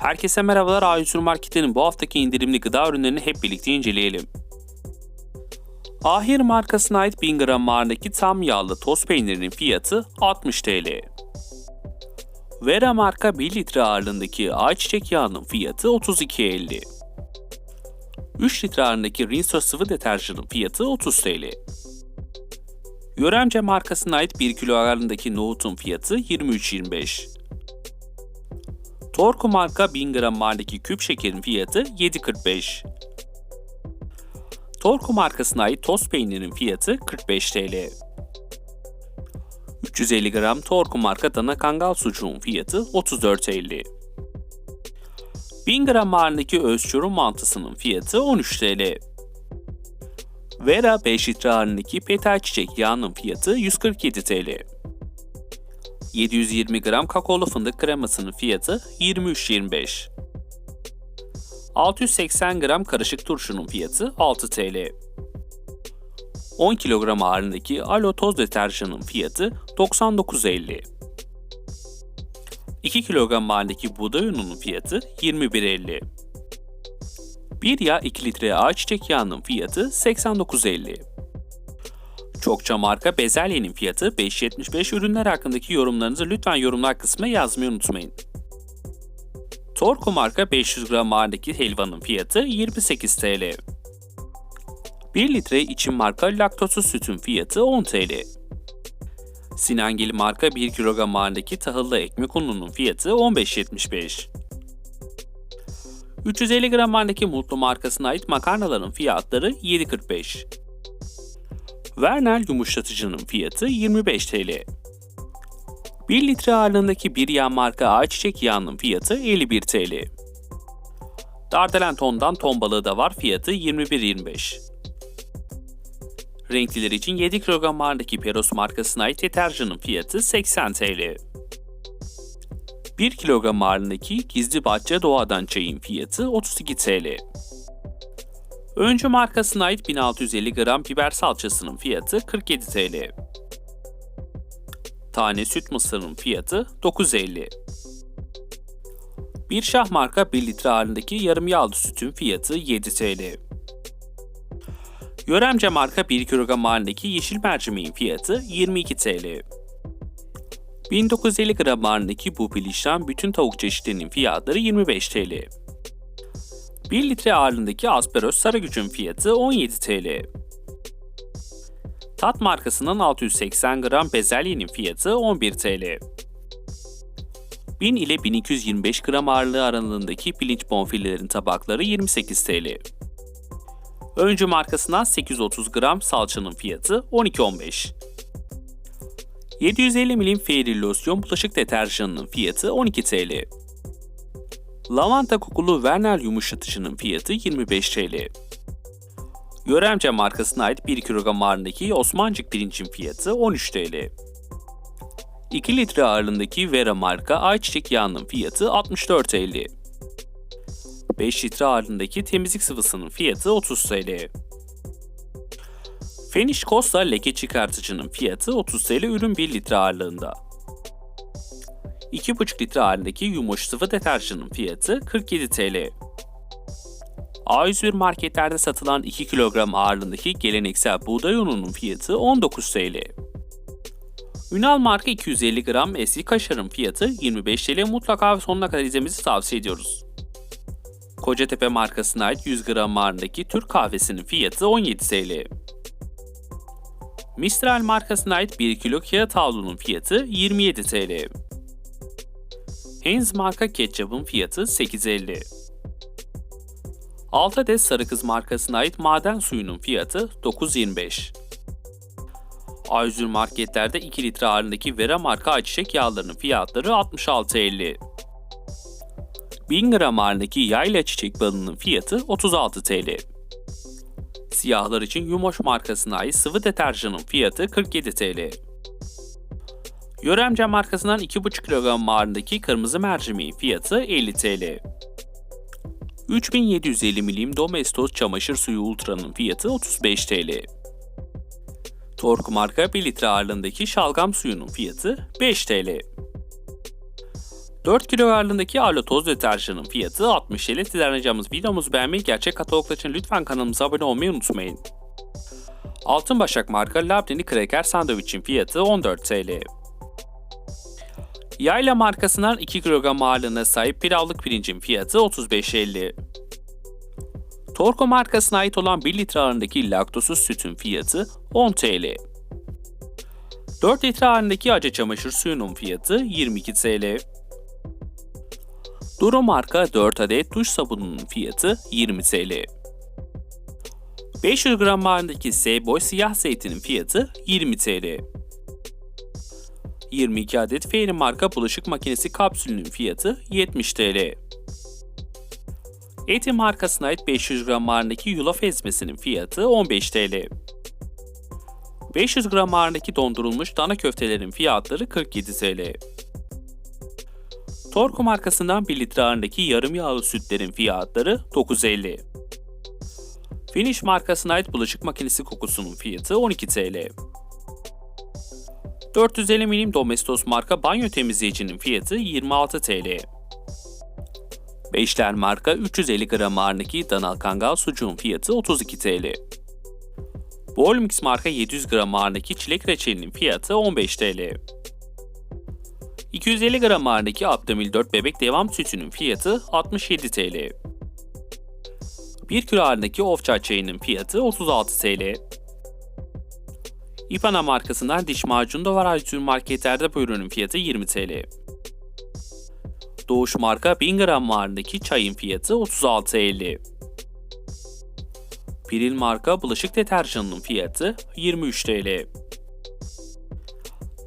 Herkese merhabalar A100 Market'in bu haftaki indirimli gıda ürünlerini hep birlikte inceleyelim. Ahir markasına ait 1000 gram ağırlığındaki tam yağlı toz peynirinin fiyatı 60 TL. Vera marka 1 litre ağırlığındaki ayçiçek yağının fiyatı 32.50. 3 litre ağırlığındaki Rinso sıvı deterjanın fiyatı 30 TL. Yöremce markasına ait 1 kilo ağırlığındaki nohutun fiyatı 23.25. Torku marka 1000 gram maldeki küp şekerin fiyatı 7.45. Torku markasına ait toz peynirin fiyatı 45 TL. 350 gram Torku marka dana kangal sucuğun fiyatı 34.50. 1000 gram ağırlığındaki özçürüm mantısının fiyatı 13 TL. Vera 5 litre ağırlığındaki petal çiçek yağının fiyatı 147 TL. 720 gram kakaolu fındık kremasının fiyatı 23.25. 680 gram karışık turşunun fiyatı 6 TL. 10 kilogram ağırlığındaki alo toz deterjanın fiyatı 99.50. 2 kilogram ağırlığındaki buğday ununun fiyatı 21.50. 1 yağ 2 litre ayçiçek yağının fiyatı 89.50. Çokça marka bezelyenin fiyatı 5.75 ürünler hakkındaki yorumlarınızı lütfen yorumlar kısmına yazmayı unutmayın. Torko marka 500 gram ağırlığındaki helvanın fiyatı 28 TL. 1 litre için marka laktozsuz sütün fiyatı 10 TL. Sinangil marka 1 kilogram ağırlığındaki tahıllı ekmek ununun fiyatı 15.75. 350 gram ağırlığındaki Mutlu markasına ait makarnaların fiyatları 7.45. Vernel yumuşatıcının fiyatı 25 TL. 1 litre ağırlığındaki bir yağ marka ayçiçek yağının fiyatı 51 TL. Dardelen tondan ton balığı da var fiyatı 21.25. Renkliler için 7 kilogram ağırlığındaki Peros markasına ait deterjanın fiyatı 80 TL. 1 kilogram ağırlığındaki Gizli Bahçe Doğadan çayın fiyatı 32 TL. Öncü markasına ait 1650 gram biber salçasının fiyatı 47 TL. Tane süt mısırının fiyatı 9.50. Bir şah marka 1 litre ağırlığındaki yarım yağlı sütün fiyatı 7 TL. Yöremce marka 1 kilogram ağırlığındaki yeşil mercimeğin fiyatı 22 TL. 1950 gram ağırlığındaki bu pilişten bütün tavuk çeşitlerinin fiyatları 25 TL. 1 litre ağırlığındaki Asperos Sarıgüç'ün fiyatı 17 TL. Tat markasının 680 gram bezelyenin fiyatı 11 TL. 1000 ile 1225 gram ağırlığı aralığındaki pirinç bonfilelerin tabakları 28 TL. Öncü markasından 830 gram salçanın fiyatı 12.15. 750 milim Fairy Losyon bulaşık deterjanının fiyatı 12 TL. Lavanta kokulu Vernel yumuşatıcının fiyatı 25 TL. Yöremce markasına ait 1 kilogram ağırlığındaki Osmancık pirincin fiyatı 13 TL. 2 litre ağırlığındaki Vera marka ayçiçek yağının fiyatı 64.50. 5 litre ağırlığındaki temizlik sıvısının fiyatı 30 TL. Finish Costa leke çıkartıcının fiyatı 30 TL ürün 1 litre ağırlığında. 2,5 litre halindeki yumuş sıvı deterjanın fiyatı 47 TL. A101 marketlerde satılan 2 kilogram ağırlığındaki geleneksel buğday ununun fiyatı 19 TL. Ünal marka 250 gram eski kaşarın fiyatı 25 TL mutlaka sonuna kadar izlemenizi tavsiye ediyoruz. Kocatepe markasına ait 100 gram ağırlığındaki Türk kahvesinin fiyatı 17 TL. Mistral markasına ait 1 kilo kağıt havlunun fiyatı 27 TL. Heinz marka ketçapın fiyatı 8.50. 6 adet Sarı Kız markasına ait maden suyunun fiyatı 9.25. A101 marketlerde 2 litre ağırlığındaki Vera marka ayçiçek yağlarının fiyatları 66.50. 1000 gram ağırlığındaki yayla çiçek balının fiyatı 36 TL. Siyahlar için Yumoş markasına ait sıvı deterjanın fiyatı 47 TL. Yöremce markasından 2,5 kilogram ağırlığındaki kırmızı mercimeğin fiyatı 50 TL. 3750 milim Domestos çamaşır suyu Ultra'nın fiyatı 35 TL. Tork marka 1 litre ağırlığındaki şalgam suyunun fiyatı 5 TL. 4 kilo ağırlığındaki Arlo toz deterjanın fiyatı 60 TL. Sizden ricamız videomuzu beğenmeyi, gerçek kataloglar için lütfen kanalımıza abone olmayı unutmayın. Altın Başak marka Labneli Kraker sandviçin fiyatı 14 TL. Yayla markasından 2 kilogram ağırlığına sahip pilavlık pirincin fiyatı 35.50. Torko markasına ait olan 1 litre ağırlığındaki laktosuz sütün fiyatı 10 TL. 4 litre ağırlığındaki acı çamaşır suyunun fiyatı 22 TL. Duro marka 4 adet duş sabununun fiyatı 20 TL. 500 gram ağırlığındaki S-Boy siyah zeytinin fiyatı 20 TL. 22 adet Fairy marka bulaşık makinesi kapsülünün fiyatı 70 TL. Eti markasına ait 500 gram ağırlığındaki yulaf ezmesinin fiyatı 15 TL. 500 gram ağırlığındaki dondurulmuş dana köftelerin fiyatları 47 TL. Torku markasından 1 litre ağırlığındaki yarım yağlı sütlerin fiyatları 9.50. Finish markasına ait bulaşık makinesi kokusunun fiyatı 12 TL. 450 milim Domestos marka banyo temizleyicinin fiyatı 26 TL. Beşler marka 350 gram ağırlığındaki Danal Kangal sucuğun fiyatı 32 TL. Bolmix marka 700 gram ağırlığındaki çilek reçelinin fiyatı 15 TL. 250 gram ağırlığındaki Abdamil 4 bebek devam sütünün fiyatı 67 TL. 1 kilo ağırlığındaki Ofça çayının fiyatı 36 TL. İpana markasından diş macunu da var Aytun marketlerde bu ürünün fiyatı 20 TL. Doğuş marka 1000 gram ağırlığındaki çayın fiyatı 36.50. Piril marka bulaşık deterjanının fiyatı 23 TL.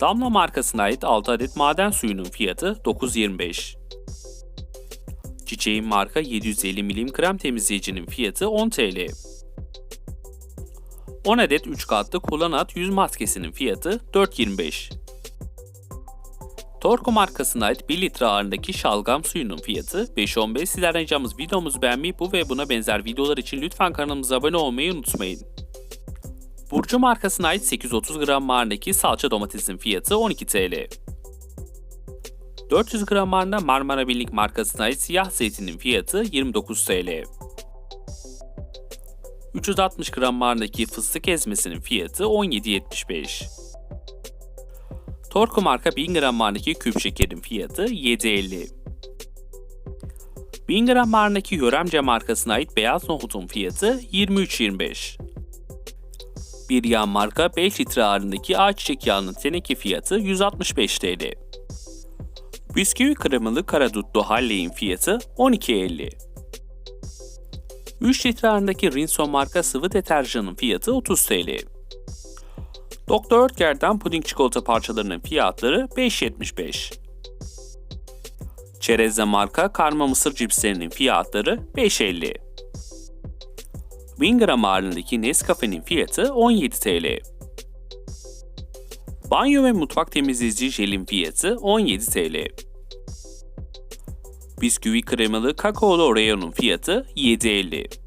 Damla markasına ait 6 adet maden suyunun fiyatı 9.25. Çiçeğin marka 750 milim krem temizleyicinin fiyatı 10 TL. 10 adet 3 katlı kullanat yüz maskesinin fiyatı 4.25. Torko markasına ait 1 litre ağırlığındaki şalgam suyunun fiyatı 5.15. Sizlerden ricamız videomuzu beğenmeyi bu ve buna benzer videolar için lütfen kanalımıza abone olmayı unutmayın. Burcu markasına ait 830 gram ağırlığındaki salça domatesin fiyatı 12 TL. 400 gram ağırlığında Marmara Birlik markasına ait siyah zeytinin fiyatı 29 TL. 360 gram ağırlığındaki fıstık ezmesinin fiyatı 17.75. Torku marka 1000 gram ağırlığındaki küp şekerin fiyatı 7.50. 1000 gram ağırlığındaki Yöremce markasına ait beyaz nohutun fiyatı 23.25. Bir yağ marka 5 litre ağırlığındaki ayçiçek yağının teneke fiyatı 165 TL. Bisküvi kremalı karadutlu Halley'in fiyatı 12.50. 3 litre ağırlığındaki Rinso marka sıvı deterjanın fiyatı 30 TL. Dr. Oetker'den puding çikolata parçalarının fiyatları 5.75. Çerezle marka karma mısır cipslerinin fiyatları 5.50. 1000 gram ağırlığındaki Nescafe'nin fiyatı 17 TL. Banyo ve mutfak temizleyici jelin fiyatı 17 TL. Bisküvi kremalı kakaolu Oreo'nun fiyatı 7.50.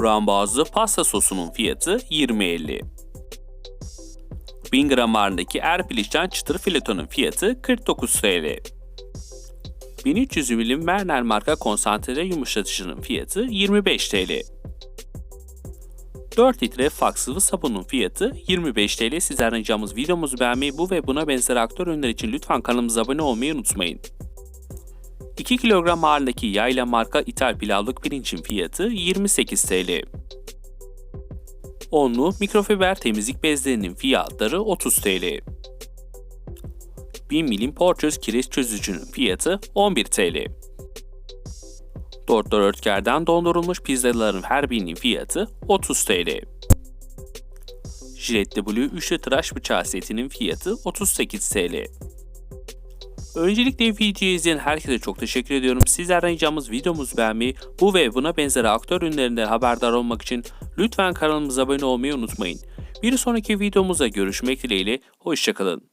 Frambuazlı pasta sosunun fiyatı 20.50. 1000 gram ağırlığındaki Erpiliş'ten çıtır filetonun fiyatı 49 TL. 1300 milim Werner marka konsantre yumuşatıcının fiyatı 25 TL. 4 litre fak sıvı sabunun fiyatı 25 TL. Sizlerden ricamız videomuzu beğenmeyi bu ve buna benzer aktör ürünler için lütfen kanalımıza abone olmayı unutmayın. 2 kilogram ağırlığındaki yayla marka ithal pilavlık pirincin fiyatı 28 TL. Onlu mikrofiber temizlik bezlerinin fiyatları 30 TL. 1000 milim porçöz kireç çözücünün fiyatı 11 TL. Doktor Örtker'den dondurulmuş pizzaların her birinin fiyatı 30 TL. Jilet Blue üçlü tıraş bıçağı setinin fiyatı 38 TL. Öncelikle izleyen herkese çok teşekkür ediyorum. Sizlerden ricamız videomuzu beğenmeyi, bu ve buna benzer aktör ürünlerinden haberdar olmak için lütfen kanalımıza abone olmayı unutmayın. Bir sonraki videomuzda görüşmek dileğiyle, hoşçakalın.